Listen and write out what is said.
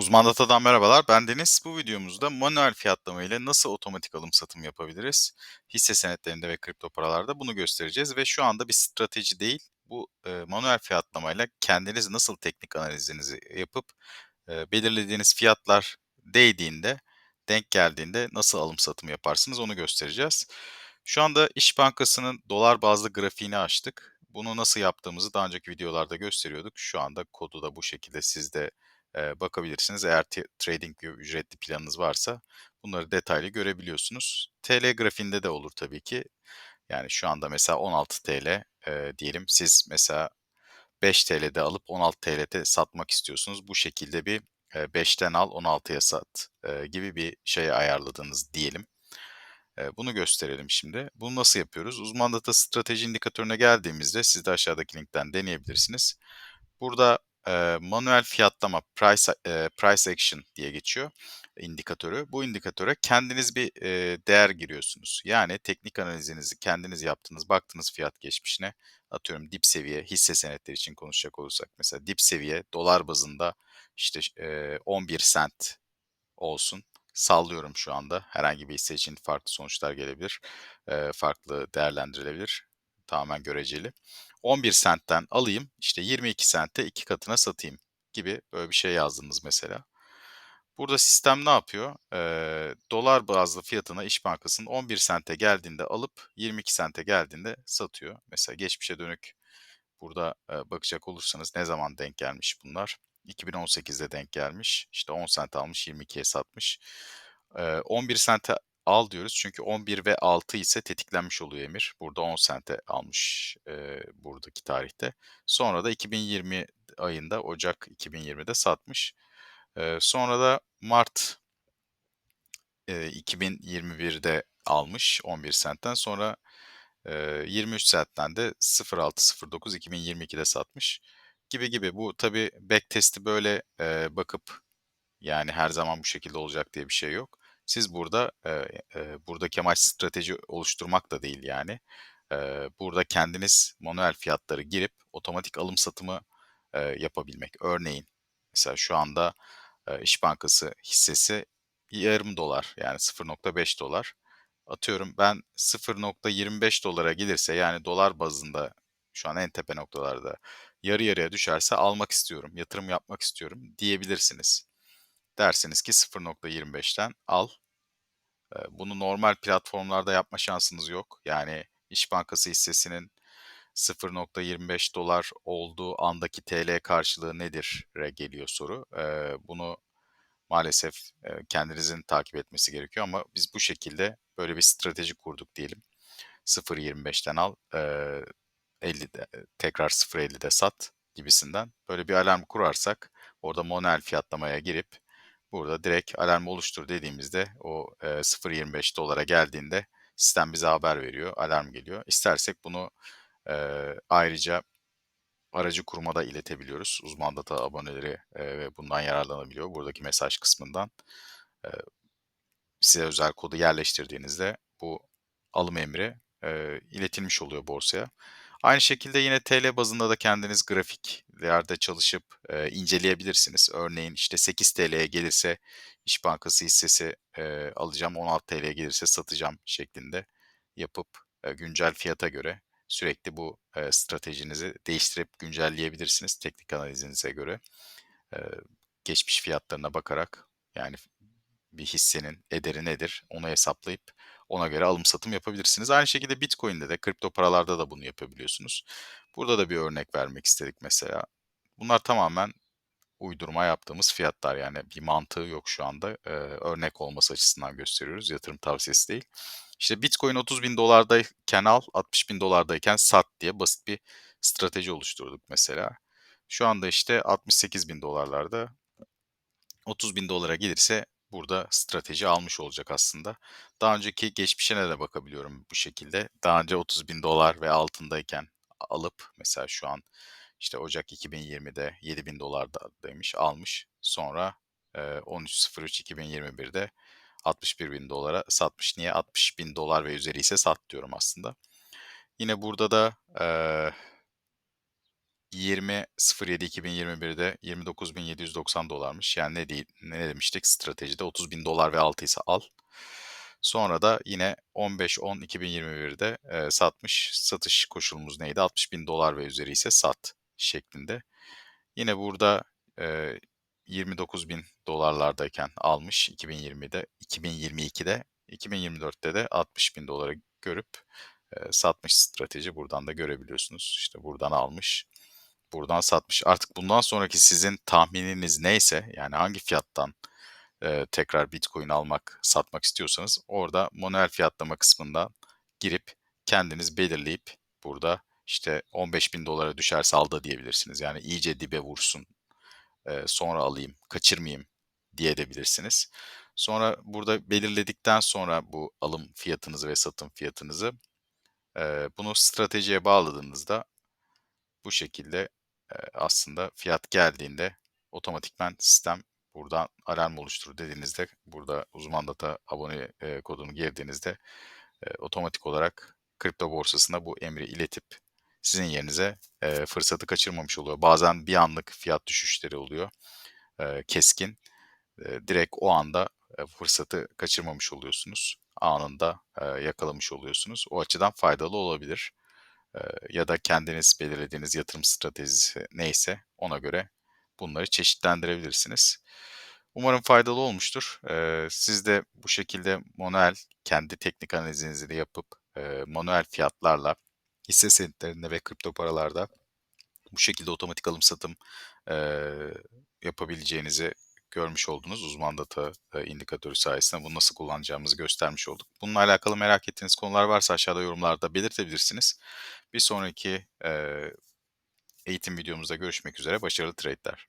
Uzman Data'dan merhabalar. Ben Deniz. Bu videomuzda manuel fiyatlama ile nasıl otomatik alım satım yapabiliriz? Hisse senetlerinde ve kripto paralarda bunu göstereceğiz ve şu anda bir strateji değil, bu e, manuel fiyatlamayla kendiniz nasıl teknik analizinizi yapıp e, belirlediğiniz fiyatlar değdiğinde, denk geldiğinde nasıl alım satım yaparsınız onu göstereceğiz. Şu anda İş Bankası'nın dolar bazlı grafiğini açtık. Bunu nasıl yaptığımızı daha önceki videolarda gösteriyorduk. Şu anda kodu da bu şekilde sizde Eee, bakabilirsiniz. Eğer te TradingView ücretli planınız varsa bunları detaylı görebiliyorsunuz. TL grafiğinde de olur tabii ki. Yani şu anda mesela 16 TL eee, diyelim. Siz mesela 5 TL'de alıp 16 TL'de satmak istiyorsunuz. Bu şekilde bir eee, 5'ten al 16'ya sat gibi bir şeye ayarladınız diyelim. Bunu gösterelim şimdi. Bunu nasıl yapıyoruz? Uzman data strateji indikatörüne geldiğimizde siz de aşağıdaki linkten deneyebilirsiniz. Burada Manuel fiyatlama, price eee, price action diye geçiyor indikatörü. Bu indikatöre kendiniz bir, eee, değer giriyorsunuz. Yani teknik analizinizi kendiniz yaptınız, baktınız fiyat geçmişine. Atıyorum dip seviye hisse senetleri için konuşacak olursak mesela dip seviye dolar bazında işte eee, 11 sent olsun. Sallıyorum şu anda. Herhangi bir hisse için farklı sonuçlar gelebilir. Eee, farklı değerlendirilebilir. Tamamen göreceli. 11 sentten alayım, işte 22 sente 2 katına satayım gibi böyle bir şey yazdınız mesela. Burada sistem ne yapıyor? Eee, dolar bazlı fiyatına İş Bankası'nın 11 sente geldiğinde alıp 22 sente geldiğinde satıyor. Mesela geçmişe dönük burada eee, bakacak olursanız ne zaman denk gelmiş bunlar? 2018'de denk gelmiş. İşte 10 sent almış 22'ye satmış. Eee, 11 sente al diyoruz çünkü 11 ve 6 ise tetiklenmiş oluyor emir. Burada 10 sente almış eee, buradaki tarihte. Sonra da 2020 ayında Ocak 2020'de satmış. Eee, sonra da Mart eee, 2021'de almış 11 sentten. Sonra eee, 23 sentten de 06.09 2022'de satmış gibi gibi. Bu tabii backtest'i böyle eee, bakıp yani her zaman bu şekilde olacak diye bir şey yok. Siz burada eee, eee, buradaki amaç strateji oluşturmak da değil yani. Eee, burada kendiniz manuel fiyatları girip otomatik alım satımı eee, yapabilmek. Örneğin mesela şu anda eee, İş Bankası hissesi yarım dolar yani 0.5 dolar. Atıyorum ben 0.25 dolara gelirse yani dolar bazında şu an en tepe noktalarda yarı yarıya düşerse almak istiyorum, yatırım yapmak istiyorum diyebilirsiniz. Dersiniz ki 0.25'ten al. Bunu normal platformlarda yapma şansınız yok. Yani İş Bankası hissesinin 0.25 dolar olduğu andaki TL karşılığı nedir?'re geliyor soru. Bunu maalesef kendinizin takip etmesi gerekiyor ama biz bu şekilde böyle bir strateji kurduk diyelim. 0.25'ten al, eee, 50'de tekrar 0.50'de sat gibisinden. Böyle bir alarm kurarsak orada manuel fiyatlamaya girip burada direkt alarm oluştur dediğimizde o eee, 0.25 dolara geldiğinde sistem bize haber veriyor, alarm geliyor. İstersek bunu eee, ayrıca aracı kuruma da iletebiliyoruz. Uzman data aboneleri ve bundan yararlanabiliyor buradaki mesaj kısmından. Eee, size özel kodu yerleştirdiğinizde bu alım emri eee, iletilmiş oluyor borsaya. Aynı şekilde yine TL bazında da kendiniz grafiklerde çalışıp eee, inceleyebilirsiniz. Örneğin işte 8 TL'ye gelirse İş Bankası hissesi eee, alacağım, 16 TL'ye gelirse satacağım şeklinde yapıp eee, güncel fiyata göre sürekli bu eee, stratejinizi değiştirip güncelleyebilirsiniz teknik analizinize göre. Eee, geçmiş fiyatlarına bakarak yani bir hissenin ederi nedir onu hesaplayıp ona göre alım satım yapabilirsiniz. Aynı şekilde Bitcoin'de de kripto paralarda da bunu yapabiliyorsunuz. Burada da bir örnek vermek istedik mesela. Bunlar tamamen uydurma yaptığımız fiyatlar yani bir mantığı yok şu anda. Ee, örnek olması açısından gösteriyoruz. Yatırım tavsiyesi değil. İşte Bitcoin 30 bin dolardayken al, 60 bin dolardayken sat diye basit bir strateji oluşturduk mesela. Şu anda işte 68 bin dolarlarda 30 bin dolara gelirse burada strateji almış olacak aslında. Daha önceki geçmişine de bakabiliyorum bu şekilde. Daha önce 30 bin dolar ve altındayken alıp mesela şu an işte Ocak 2020'de 7 bin dolardaymış almış. Sonra e, 13.03.2021'de 61 bin dolara satmış. Niye? 60 bin dolar ve üzeri ise sat diyorum aslında. Yine burada da 20.07.2021'de $29.790 Yani ne değil ne demiştik? Stratejide $30.000 ve altıysa al. Sonra da yine 15.10.2021'de eee, satmış. Satış koşulumuz neydi? $60.000 ve üzeri ise sat şeklinde. Yine burada eee $29.000'lardayken almış 2020'de, 2022'de, 2024'te de $60.000 görüp eee, satmış strateji. Buradan da görebiliyorsunuz. İşte buradan almış, buradan satmış. Artık bundan sonraki sizin tahmininiz neyse, yani hangi fiyattan eee, tekrar Bitcoin almak, satmak istiyorsanız orada manuel fiyatlama kısmından girip kendiniz belirleyip burada işte $15.000'a düşerse al da diyebilirsiniz. Yani iyice dibe vursun, eee, sonra alayım, kaçırmayayım diyebilirsiniz. Sonra burada belirledikten sonra bu alım fiyatınızı ve satım fiyatınızı eee, bunu stratejiye bağladığınızda bu şekilde aslında fiyat geldiğinde otomatikman sistem buradan alarm oluştur dediğinizde burada uzman data abone kodunu girdiğinizde otomatik olarak kripto borsasına bu emri iletip sizin yerinize fırsatı kaçırmamış oluyor. Bazen bir anlık fiyat düşüşleri oluyor keskin. Direkt o anda fırsatı kaçırmamış oluyorsunuz. Anında yakalamış oluyorsunuz. O açıdan faydalı olabilir. Ya da kendiniz belirlediğiniz yatırım stratejisi neyse ona göre bunları çeşitlendirebilirsiniz. Umarım faydalı olmuştur. Siz de bu şekilde manuel kendi teknik analizinizi de yapıp manuel fiyatlarla hisse senetlerinde ve kripto paralarda bu şekilde otomatik alım satım yapabileceğinizi görmüş oldunuz. Uzman data eee, indikatörü sayesinde bunu nasıl kullanacağımızı göstermiş olduk. Bununla alakalı merak ettiğiniz konular varsa aşağıda yorumlarda belirtebilirsiniz. Bir sonraki eee, eğitim videomuzda görüşmek üzere. Başarılı trade'ler.